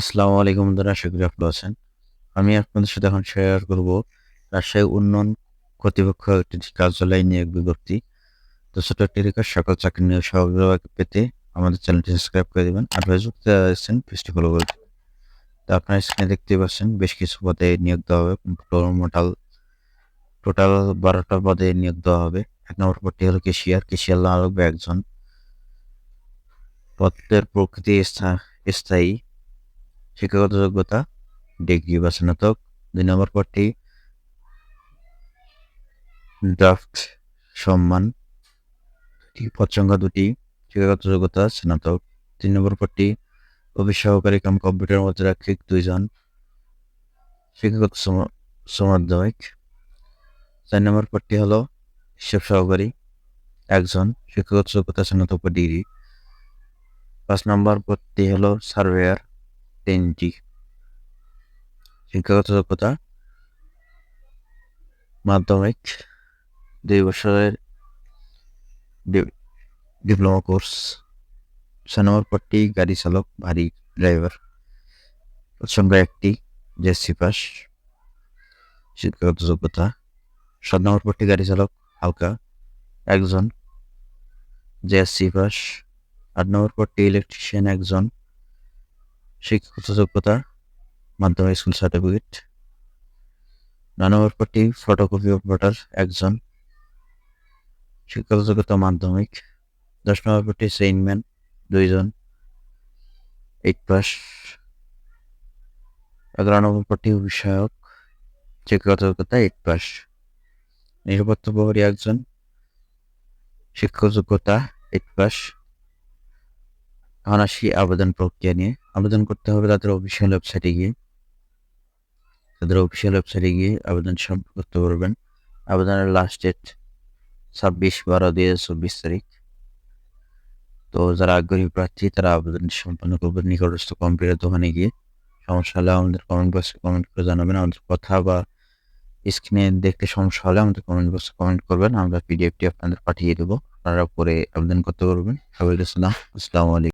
আসসালামু আলাইকুম বন্ধুরা, আশা ভালো আছেন। আমি আপনাদের সাথে এখন শেয়ার করব রাজশাহী উন্নয়ন কর্তৃপক্ষ একটি কার্যালয় নিয়ে এক বিজ্ঞপ্তি। তো ছোট একটি রিকোয়েস্ট সকল চাকরি নিয়ে সহযোগিতা পেতে আমাদের চ্যানেলটি সাবস্ক্রাইব করে দেবেন। আর ফেসবুক আছেন পেজটি ফলো করে তো আপনারা স্ক্রিনে দেখতে পাচ্ছেন, বেশ কিছু পদে নিয়োগ দেওয়া হবে। টোটাল টোটাল বারোটা পদে নিয়োগ দেওয়া হবে। এক নম্বর পদটি হলো কেশিয়ার। কেশিয়ার লাগবে একজন। পদের প্রকৃতি স্থা- স্থায়ী শিক্ষাগত যোগ্যতা, ডিগ্রি বা স্নাতক। দুই নম্বর পদটি, ড্রাফট সম্মান। পদ সংখ্যা দুটি, শিক্ষাগত যোগ্যতা, স্নাতক। তিন নম্বর পদটি অফিস সহকারী কাম কম্পিউটার মুদ্রাক্ষিক দুইজন। শিক্ষাগত সম- সমন্বয়ক। চার নম্বর পদটি হলো, হিসাব সহকারী, একজন। শিক্ষাগত যোগ্যতা, স্নাতক ডিগ্রি। পাঁচ নম্বর পদটি হলো, সার্ভেয়ার। তিনটি শিক্ষাগত যোগ্যতা মাধ্যমিক দুই বছরের ডি- ডিপ্লোমা কোর্স ছয় নম্বর পদটি গাড়ি চালক ভারী ড্রাইভার পদ সংখ্যা একটি জেসি পাস শিক্ষাগত যোগ্যতা সাত নম্বর পদটি গাড়ি চালক হালকা একজন জেএসসি পাস আট নম্বর পদটি ইলেকট্রিশিয়ান একজন শিক্ষাগত যোগ্যতা মাধ্যমিক স্কুল সার্টিফিকেট নয় নম্বর পদটি ফটোকপি অপারেটর একজন শিক্ষাগত যোগ্যতা মাধ্যমিক, দশ নম্বর পদটি সেইনম্যান দুইজন এইট পাস এগারো নম্বর পদটি বিষয়ক শিক্ষাগত যোগ্যতা এইট পাস নিরাপত্তা প্রহরী একজন শিক্ষাগত যোগ্যতা এইট পাস এখন আবেদন প্রক্রিয়া নিয়ে আবেদন করতে হবে তাদের অফিসিয়াল ওয়েবসাইটে গিয়ে। তাদের অফিসিয়াল ওয়েবসাইটে গিয়ে আবেদন সম্পন্ন করতে পারবেন। আবেদনের লাস্ট ডেট ছাব্বিশ বারো দুই হাজার চব্বিশ তারিখ। তো যারা আগ্রহী প্রার্থী, তারা আবেদন সম্পন্ন করবেন নিকটস্থ কম্পিউটার দোকানে গিয়ে। সমস্যা হলে আমাদের কমেন্ট বক্সে কমেন্ট করে জানাবেন। আমাদের কথা বা স্ক্রিনে দেখতে সমস্যা হলে আমাদের কমেন্ট বক্সে কমেন্ট করবেন। আমরা পিডিএফটি আপনাদের পাঠিয়ে দেবো। আপনারা পরে আবেদন করতে পারবেন। সবাইকে সালাম আসসালামু আলাইকুম।